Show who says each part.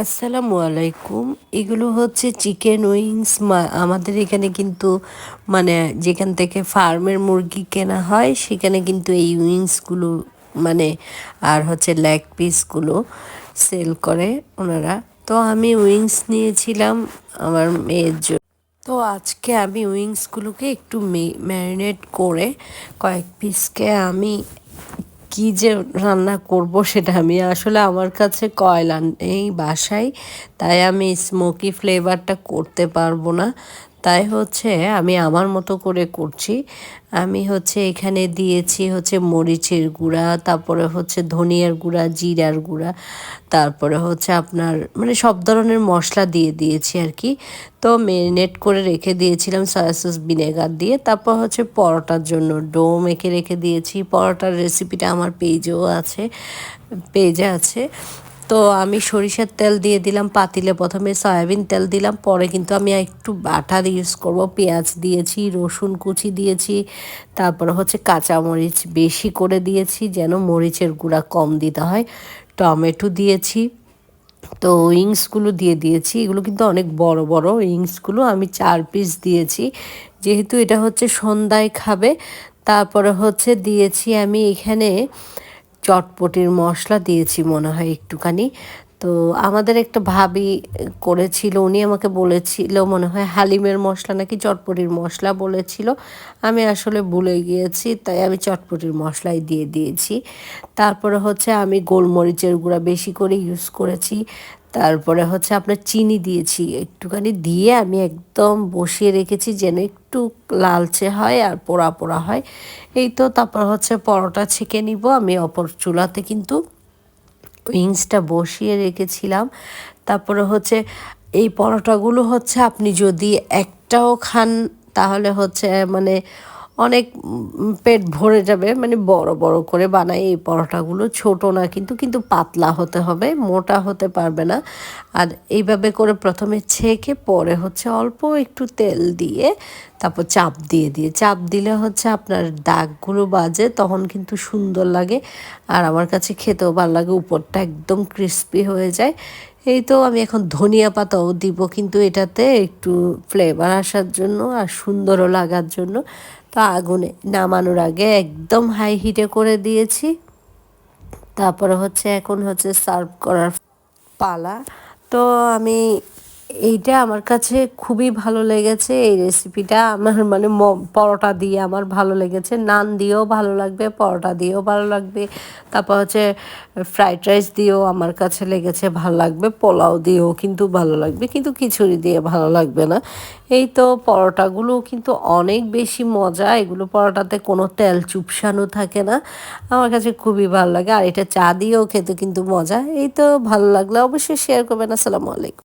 Speaker 1: আসসালামু আলাইকুম। এগুলো হচ্ছে চিকেন উইংস আমাদের এখানে কিন্তু মানে যেখান থেকে ফার্মের মুরগি কেনা হয়, সেখানে কিন্তু এই উইংসগুলো মানে আর হচ্ছে লেগ পিসগুলো সেল করে ওনারা। তো আমি উইংস নিয়েছিলাম আমার মেয়ের জন্য। তো আজকে আমি উইংসগুলোকে একটু ম্যারিনেট করে কয়েক পিসকে আমি কি যে রান্না করব সেটা আমি আসলে আমার কাছে কয়লা এই বাসায়, তাই আমি স্মোকি ফ্লেভারটা করতে পারব না। তাই হচ্ছে আমি আমার মতো করে করছি। আমি হচ্ছে এখানে দিয়েছি হচ্ছে মরিচের গুঁড়া, তারপরে হচ্ছে ধনিয়ার গুঁড়া, জিরার গুঁড়া, তারপরে হচ্ছে আপনার মানে সব ধরনের মশলা দিয়ে দিয়েছি আর কি। তো ম্যারিনেট করে রেখে দিয়েছিলাম সয়া সস ভিনেগার দিয়ে। তারপর হচ্ছে পরোটার জন্য ডো মেখে রেখে দিয়েছি। পরোটার রেসিপিটা আমার পেজেও আছে পেজে আছে। তো আমি সরিষার তেল দিয়ে দিলাম, পাতিলে প্রথমে সয়াবিন তেল দিলাম, পরে কিন্তু আমি একটু বাটার ইউজ করব। পেঁয়াজ দিয়েছি, রসুন কুচি দিয়েছি, তারপরে হচ্ছে কাঁচামরিচ বেশি করে দিয়েছি যেন মরিচের গুঁড়া কম দিতে হয়। টমেটো দিয়েছি, তো উইংসগুলো দিয়ে দিয়েছি, এগুলো কিন্তু অনেক বড় বড় উইংসগুলো আমি চার পিস দিয়েছি। যেহেতু এটা হচ্ছে সন্ধ্যায় খাবে, তারপরে হচ্ছে দিয়েছি আমি এখানে চটপটির মশলা দিয়েছি মনে হয় একটুখানি। তো আমাদের একটা ভাবি করেছিল, উনি আমাকে বলেছিল মনে হয় হালিমের মশলা নাকি চটপটির মশলা বলেছিল। আমি আসলে ভুলে গিয়েছি, তাই আমি চটপটির মশলাই দিয়ে দিয়েছি। তারপরে হচ্ছে আমি গোলমরিচের গুঁড়া বেশি করে ইউজ করেছি। তারপরে হচ্ছে আপনার চিনি দিয়েছি, একটুখানি দিয়ে আমি একদম বসিয়ে রেখেছি যেন একটু লালচে হয় আর পোড়া পোড়া হয়। এই তো তারপর হচ্ছে পরোটা ছেঁকে নিব, আমি অপর চুলাতে কিন্তু উইংসটা বসিয়ে রেখেছিলাম। তারপরে হচ্ছে এই পরোটাগুলো হচ্ছে আপনি যদি একটাও খান তাহলে হচ্ছে মানে অনেক পেট ভরে যাবে মানে বড় বড় করে বানাই এই পরোটাগুলো, ছোট না কিন্তু কিন্তু পাতলা হতে হবে, মোটা হতে পারবে না। আর এইভাবে করে প্রথমে ছেঁকে, পরে হচ্ছে অল্প একটু তেল দিয়ে তারপর চাপ দিয়ে দিয়ে, চাপ দিলে হচ্ছে আপনার দাগগুলো বাজে, তখন কিন্তু সুন্দর লাগে। আর আমার কাছে খেতেও ভালো লাগে, উপরটা একদম ক্রিস্পি হয়ে যায়। এই তো আমি এখন ধনিয়া পাতাও দিব, কিন্তু এটাতে একটু ফ্লেভার আসার জন্য আর সুন্দরও লাগার জন্য। তো আগুনে নামানোর আগে একদম হাই হিটে করে দিয়েছি। তারপরে হচ্ছে এখন হচ্ছে সার্ভ করার পালা। তো আমি এইটা আমার কাছে খুবই ভালো লেগেছে, এই রেসিপিটা আমার মানে পরোটা দিয়ে আমার ভালো লেগেছে। নান দিয়েও ভালো লাগবে, পরোটা দিয়েও ভালো লাগবে। তারপর হচ্ছে ফ্রাইড রাইস দিয়েও আমার কাছে লেগেছে, ভালো লাগবে। পোলাও দিয়েও কিন্তু ভালো লাগবে, কিন্তু খিচুড়ি দিয়ে ভালো লাগবে না। এই তো পরোটাগুলো কিন্তু অনেক বেশি মজা, এগুলো পরোটাতে কোনো তেল চুপসানো থাকে না। আমার কাছে খুবই ভালো লাগে, আর এটা চা দিয়েও খেতে কিন্তু মজা। এই তো ভালো লাগলে, অবশ্যই শেয়ার করবেন। আসসালামু আলাইকুম।